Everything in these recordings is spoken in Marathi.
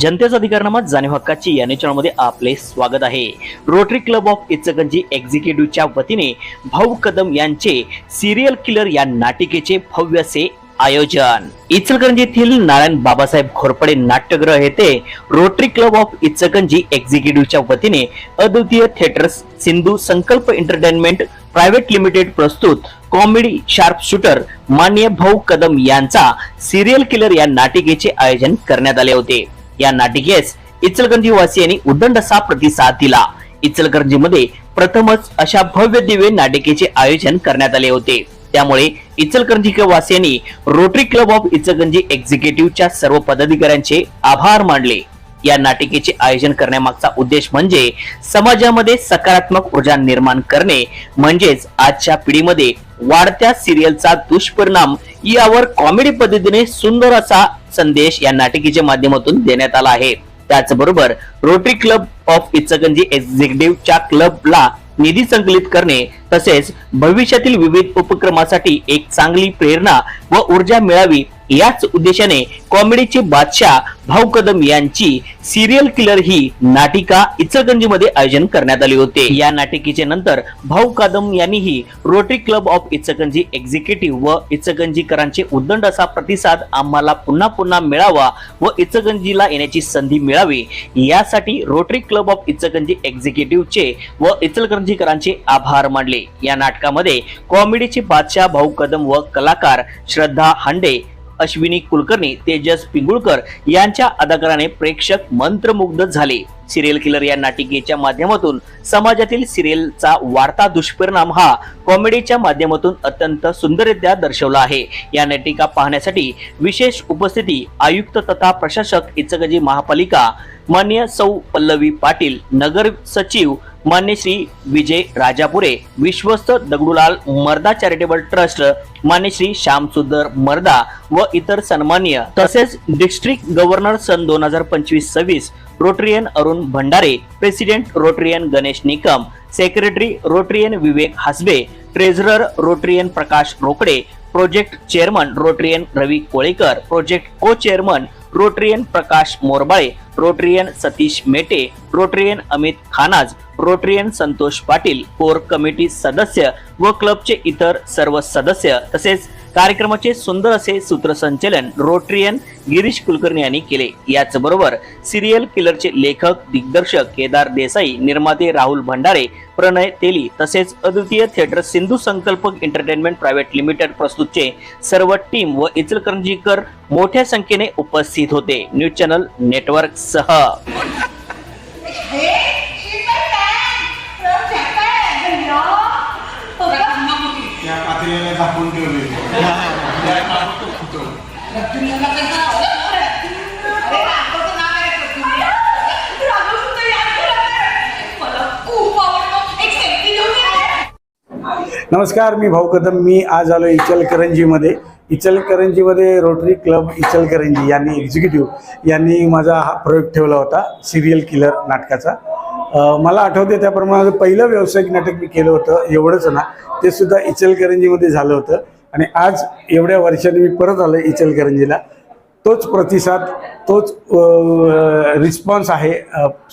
जनतेचा अधिकारनामा जाणीव हक्काची या मध्ये आपले स्वागत आहे. रोटरी क्लब ऑफ इचकंजी एक्झिक्युटिव्हच्या वतीने भाऊ कदम यांचे सिरियल किलर या नाटिकेचे भव्यसे आयोजन. इचलकरंजी येथील नारायण बाबासाहेब घोरपडे नाट्यगृह येथे रोटरी क्लब ऑफ इचलकरंजी एक्झिक्युटिव्हच्या वतीने Advitiya theatres Sindhu Sankalp entertainment private limited प्रस्तुत कॉमेडी शार्प शूटर मान्य भाऊ कदम यांचा सिरियल किलर या नाटिकेचे आयोजन करण्यात आले होते. या नाटिकेस इचलकरंजी वासियांनी उदंड असा प्रतिसाद दिला. इचलकरंजी मध्ये प्रथमच अशा भव्य दिव्य नाटिकेचे आयोजन करण्यात आले होते. त्यामुळे इचलकरंजी वासियांनी रोटरी क्लब ऑफ इचलकरंजी एक्झिक्युटिव्हच्या सर्व पदाधिकाऱ्यांचे आभार मानले. या नाटिकेचे आयोजन करण्यामागचा उद्देश म्हणजे समाजामध्ये सकारात्मक ऊर्जा निर्माण करणे म्हणजेच आजच्या पिढीमध्ये वाढत्या सिरियलचा दुष्परिणाम यावर कॉमेडी पद्धतीने सुंदर असा संदेश या नाटिकेच्या माध्यमातून देण्यात आला आहे. त्याचबरोबर रोटरी क्लब ऑफ इचगंजी एक्झिक्युटिव्हच्या क्लबला निधी संकलित करणे तसेच भविष्यातील विविध उपक्रमासाठी एक चांगली प्रेरणा व ऊर्जा मिळावी याच उद्देशाने कॉमेडीचे बादशाह भाऊ कदम यांची सिरियल किलर ही नाटिका इचलकरंजीमध्ये आयोजन करण्यात आले होते. या नाटिकेचे नंतर भाऊ कदम यांनीही Rotary club of Ichalkaranji executive व इचलकरंजीकरांचे उद्दंड असा प्रतिसाद आम्हाला पुन्हा पुन्हा मिळावा व इचलकरंजीला येण्याची संधी मिळावी यासाठी रोटरी क्लब ऑफ इचलकरंजी एक्झिक्युटिव्हचे व इचलकरंजीकरांचे आभार मानले. या नाटकामध्ये कॉमेडीचे बादशाह भाऊ कदम व कलाकार श्रद्धा हांडे अश्विनी कुलकर्णी तेजस पिंगुळकर यांच्या अदाकाराने प्रेक्षक मंत्रमुग्ध झाले. सिरियल किलर या नाटिकेच्या माध्यमातून समाजातील सिरियलचा वाढता दुष्परिणाम हा कॉमेडीच्या माध्यमातून अत्यंत सुंदररित्या दर्शवला आहे. या नाटिका पाहण्यासाठी विशेष उपस्थिती आयुक्त तथा प्रशासक इचगजी महापालिका मान्य सौ पल्लवी पाटील नगर सचिव मान्य श्री विजय राजापुरे विश्वस्त दगडूलाल मर्दा चॅरिटेबल ट्रस्ट मान्य श्री श्याम सुंदर मर्दा व इतर सन्मान्य तसेच डिस्ट्रिक्ट गव्हर्नर सन दोन हजार पंचवीस सव्वीस Rotarian Arun Bhandare president Rotarian Ganesh Nikam secretary Rotarian Vivek Hasbe treasurer Rotarian Prakash Rokade project chairman Rotarian Ravi Kolekar project co chairman Rotarian Prakash Morbale Rotarian Satish Mete Rotarian Amit Khanaj Rotarian Santosh Patil core committee सदस्य व क्लबचे इतर सर्व सदस्य तसेच कार्यक्रमाचे सुंदर असे सूत्रसंचलन रोटरियन गिरीश कुलकर्णी यांनी केले. याचबरोबर सिरियल किलरचे लेखक दिग्दर्शक केदार देसाई निर्माते राहुल भंडारे प्रणय तेली तसेच अद्वितीय थिएटर सिंधू संकल्पक एंटरटेनमेंट प्रायव्हेट लिमिटेड प्रस्तुतचे सर्व टीम व इचलकरंजीकर मोठ्या संख्येने उपस्थित होते. न्यूज चॅनल नेटवर्क सह घेऊन ये. नमस्कार मी भाऊ कदम. मी आज आलो इचलकरंजीमध्ये. इचलकरंजीमध्ये रोटरी क्लब इचलकरंजी यांनी एक्झिक्युटिव्ह यांनी माझा हा प्रयोग ठेवला होता सिरियल किलर नाटकाचा. मला आठवते त्याप्रमाणे पहिलं व्यावसायिक नाटक मी केलं होतं एवढंच ना ते सुद्धा इचलकरंजीमध्ये झालं होतं. आणि आज एवढ्या वर्षांनी मी परत आलो इचलकरंजीला. तोच प्रतिसाद तोच रिस्पॉन्स आहे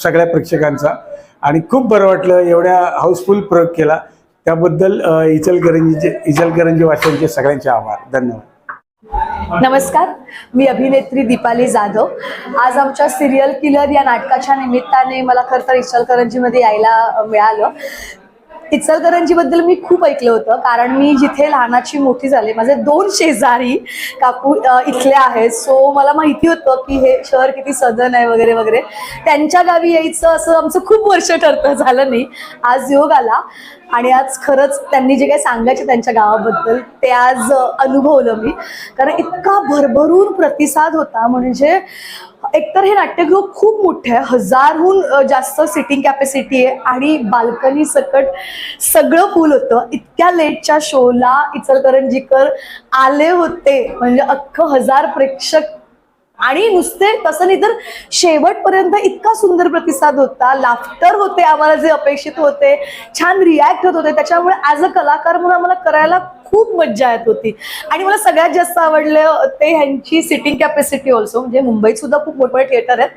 सगळ्या प्रेक्षकांचा. आणि खूप बरं वाटलं एवढ्या हाऊसफुल प्रयोग केला. त्याबद्दल इचलकरंजीचे इचलकरंजी वासियांचे सगळ्यांचे आभार. धन्यवाद. नमस्कार मी अभिनेत्री दीपाली जाधव. आज आमच्या सिरियल किलर या नाटकाच्या निमित्ताने मला खरं तर इचलकरंजीमध्ये यायला मिळालं. इचलकरंजीबद्दल मी खूप ऐकलं होतं कारण मी जिथे लहानाची मोठी झाले माझे दोन शेजारी काकू इथले आहेत. सो मला माहिती होतं की हे शहर किती सदन आहे वगैरे वगैरे. त्यांच्या गावी यायचं असं आमचं खूप वर्ष ठरतं झालं नाही. आज योग आला. आणि आज खरंच त्यांनी जे काही सांगायचे त्यांच्या गावाबद्दल ते आज अनुभवलं मी. कारण इतका भरभरून प्रतिसाद होता. म्हणजे एकतर हे नाट्यगृह खूप मोठे आहे. हजारहून जास्त सिटिंग कॅपॅसिटी आहे आणि बाल्कनी सकट सगळं फुल होतं. इतक्या लेटच्या शोला इचलकरंजीकर आले होते. म्हणजे अख्खं हजार प्रेक्षक आणि नुसते तसं नाही तर शेवटपर्यंत इतका सुंदर प्रतिसाद होता. लाफ्टर होते आम्हाला जे अपेक्षित होते. छान रिॲक्ट होत होते. त्याच्यामुळे ॲज अ कलाकार म्हणून आम्हाला करायला खूप मज्जा येत होती. आणि मला सगळ्यात जास्त आवडलं ते ह्यांची सिटिंग कॅपॅसिटी ऑल्सो म्हणजे मुंबईत सुद्धा खूप मोठमोठे थिएटर आहेत.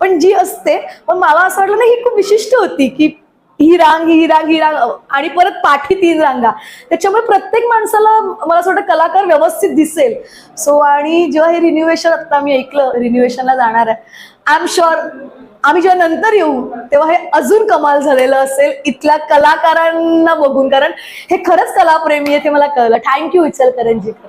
पण जी असते पण मला असं वाटलं ना ही खूप विशिष्ट होती की ही रांग ही रांग ही रांग आणि परत पाठी तीन रांगा. त्याच्यामुळे प्रत्येक माणसाला मला असं वाटतं कलाकार व्यवस्थित दिसेल. सो आणि जेव्हा हे रिन्युएशन आता मी ऐकलं रिन्युएशनला जाणार आहे. आय एम शुअर आम्ही जेव्हा नंतर येऊ तेव्हा हे अजून कमाल झालेलं असेल इथल्या कलाकारांना बघून. कारण हे खरंच कलाप्रेमी आहे ते मला कळलं. थँक्यू इचलकरंजीकर.